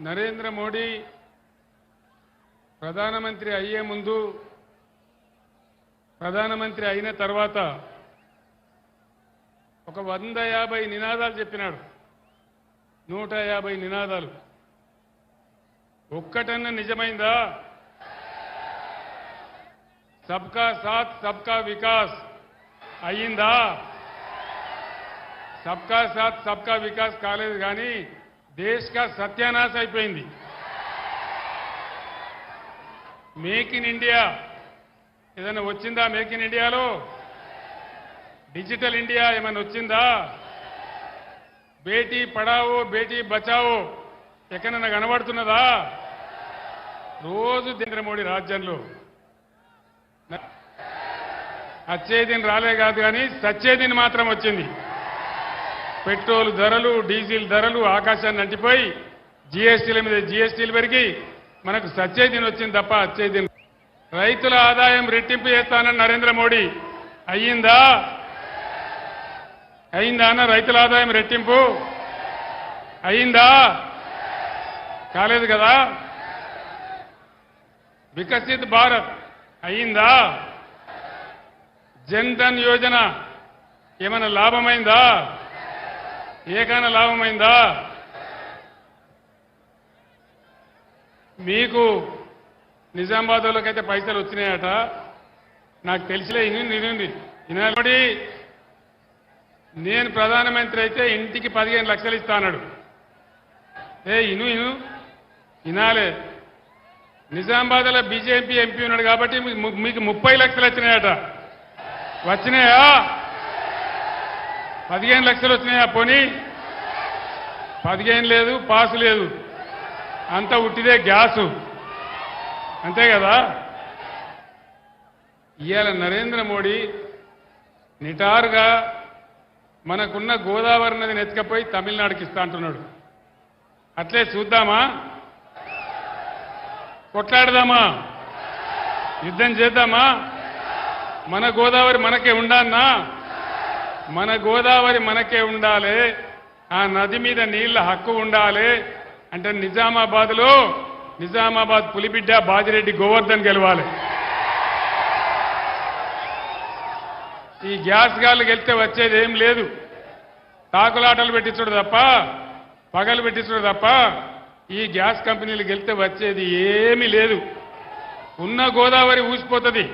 నరేంద్ర మోడీ ప్రధానమంత్రి అయ్యే ముందు ప్రధానమంత్రి అయిన తర్వాత ఒక వంద యాభై నినాదాలు చెప్పినాడు. నూట యాభై నినాదాలు. ఒక్కటన్నా నిజమైందా? సబ్కా సాత్ సబ్కా వికాస్. అయ్యిందా? సబ్కా సాత్ సబ్కా వికాస్ కాలేదు కానీ దేశ్ కా సత్యానాశ అయిపోయింది. Make in India. ఏదైనా వచ్చిందా మేక్ ఇన్ ఇండియాలో? డిజిటల్ ఇండియా ఏమైనా వచ్చిందా? బేటీ పడావో బేటీ బచావో ఎక్కడైనా కనబడుతున్నదా? రోజు నరేంద్ర మోడీ రాజ్యంలో. అచ్చేదిని రాలే కాదు కానీ సచ్చేదిని మాత్రం వచ్చింది. పెట్రోల్ ధరలు డీజిల్ ధరలు ఆకాశాన్ని అంటిపోయి జీఎస్టీల మీద జీఎస్టీలు పెరిగి మనకు సచ్చేదిని వచ్చింది తప్ప వచ్చేదిని రైతుల ఆదాయం రెట్టింపు చేస్తానని నరేంద్ర మోడీ. అయ్యిందా? అయిందా అన్న రైతుల ఆదాయం రెట్టింపు? అయిందా కాలేదు కదా? వికసిత్ భారత్ అయిందా జన్ ధన్ యోజన ఏమైనా లాభమైందా? ఏకైనా లాభమైందా? మీకు నిజామాబాద్లోకైతే పైసలు వచ్చినాయట. నాకు తెలిసిలే ఇను నినుంది ఇనబడి నేను ప్రధానమంత్రి అయితే ఇంటికి పదిహేను లక్షలు ఇస్తానడు ఏ ఇను ఇను ఇనాలే నిజామాబాద్లో బీజేపీ ఎంపీ ఉన్నాడు కాబట్టి మీకు ముప్పై లక్షలు వచ్చినాయట. వచ్చినాయా? పదిహేను లక్షలు వచ్చినాయా పోనీ? పదిహేను లేదు పాసు లేదు. అంత ఉట్టిదే గ్యాసు. అంతే కదా? ఇవాళ నరేంద్ర మోడీ నిటారుగా మనకున్న గోదావరి నదిని ఎత్తుకపోయి తమిళనాడుకి ఇస్తా అంటున్నాడు. అట్లే చూద్దామా? కొట్లాడదామా? యుద్ధం చేద్దామా? మన గోదావరి మనకే ఉండన్నా మన గోదావరి మనకే ఉండాలి. ఆ నది మీద నీళ్ళ హక్కు ఉండాలి. అంటే నిజామాబాద్లో నిజామాబాద్ పులిబిడ్డ బాజిరెడ్డి గోవర్ధన్ గెలవాలి. ఈ గ్యాస్ గాళ్ళు గెలితే వచ్చేది ఏం లేదు. తాకులాటలు పెట్టించడు తప్ప పగలు పెట్టించడు తప్ప ఈ గ్యాస్ కంపెనీలు గెలితే వచ్చేది ఏమీ లేదు. ఉన్న గోదావరి ఊసిపోతుంది.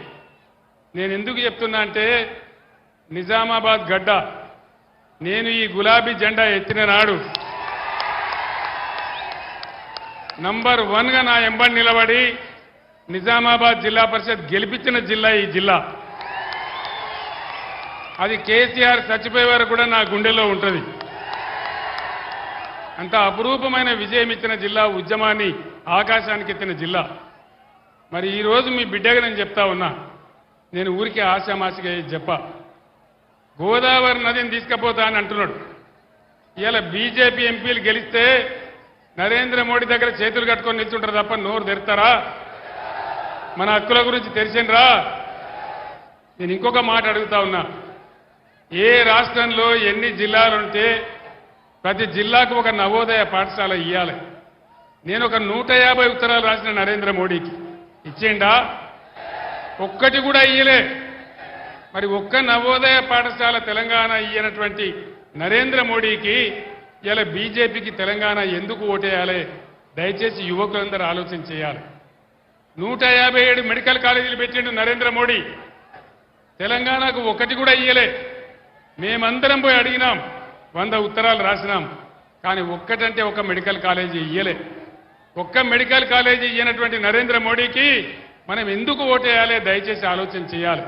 నేను ఎందుకు చెప్తున్నా అంటే నిజామాబాద్ గడ్డ. నేను ఈ గులాబీ జెండా ఎత్తిన నాడు నంబర్ వన్గా నా ఎంబడి నిలబడి నిజామాబాద్ జిల్లా పరిషత్ గెలిపించిన జిల్లా ఈ జిల్లా. అది కేసీఆర్ చచ్చిపోయే వరకు కూడా నా గుండెలో ఉంటుంది. అంత అపురూపమైన విజయం ఇచ్చిన జిల్లా ఉద్యమాన్ని ఆకాశానికి ఎత్తిన జిల్లా. మరి ఈరోజు మీ బిడ్డగా నేను చెప్తా ఉన్నా. నేను ఊరికే ఆశామాసిగా ఇది చెప్ప. గోదావరి నదిని తీసుకుపోతా అని అంటున్నాడు. ఇలా బీజేపీ ఎంపీలు గెలిస్తే నరేంద్ర మోడీ దగ్గర చేతులు కట్టుకొని నిల్చుంటారు తప్ప నోరు తెరుతారా? మన హక్కుల గురించి తెలిసిండ్రా నేను ఇంకొక మాట అడుగుతా ఉన్నా. ఏ రాష్ట్రంలో ఎన్ని జిల్లాలుంటే ప్రతి జిల్లాకు ఒక నవోదయ పాఠశాల ఇవ్వాలి నేను ఒక నూట యాభై ఉత్తరాలు రాసిన నరేంద్ర మోడీకి. ఇచ్చేయండా ఒక్కటి కూడా ఇయ్యలే. మరి ఒక్క నవోదయ పాఠశాల తెలంగాణ ఇయ్యనటువంటి నరేంద్ర మోడీకి ఇలా బీజేపీకి తెలంగాణ ఎందుకు ఓటేయాలి? దయచేసి యువకులందరూ ఆలోచన చేయాలి. నూట యాభై ఏడు మెడికల్ కాలేజీలు పెట్టిండు నరేంద్ర మోడీ. తెలంగాణకు ఒకటి కూడా ఇయ్యలే. మేమందరం పోయి అడిగినాం వంద ఉత్తరాలు రాసినాం కానీ ఒక్కటంటే ఒక మెడికల్ కాలేజీ ఇయ్యలే. ఒక్క మెడికల్ కాలేజీ ఇయ్యనటువంటి నరేంద్ర మోడీకి మనం ఎందుకు ఓటేయాలి? దయచేసి ఆలోచన చేయాలి.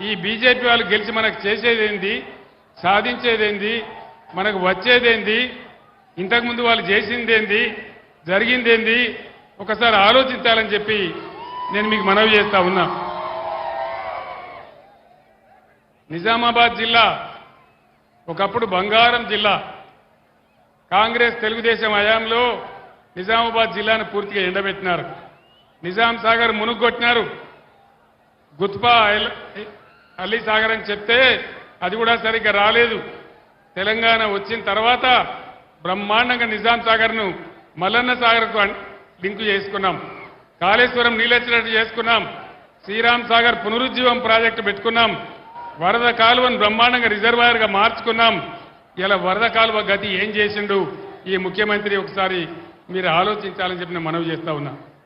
ఈ బీజేపీ వాళ్ళు గెలిచి మనకు చేసేదేంది? సాధించేదేంది? మనకు వచ్చేదేంది? ఇంతకుముందు వాళ్ళు చేసిందేంది? జరిగిందేంది? ఒకసారి ఆలోచించాలని చెప్పి నేను మీకు మనవి చేస్తా ఉన్నా. నిజామాబాద్ జిల్లా ఒకప్పుడు బంగారం జిల్లా. కాంగ్రెస్ తెలుగుదేశం హయాంలో నిజామాబాద్ జిల్లాను పూర్తిగా ఎండబెట్టినారు. నిజాం సాగర్ మునుగొట్టినారు. గుత్పా అల్లీసాగర్ సాగర్ అని చెప్తే అది కూడా సరిగ్గా రాలేదు. తెలంగాణ వచ్చిన తర్వాత బ్రహ్మాండంగా నిజాం సాగర్ను మల్లన్న సాగర్కు లింకు చేసుకున్నాం. కాళేశ్వరం నీళ్ళొచ్చినట్టు చేసుకున్నాం. శ్రీరామ్ సాగర్ పునరుజ్జీవం ప్రాజెక్టు పెట్టుకున్నాం. వరద కాలువను బ్రహ్మాండంగా రిజర్వాయర్గా మార్చుకున్నాం. ఇలా వరద కాలువ గతి ఏం చేసిండు? ఈ ముఖ్యమంత్రి ఒకసారి మీరు ఆలోచించాలని చెప్పి నేను మనవి చేస్తా ఉన్నా.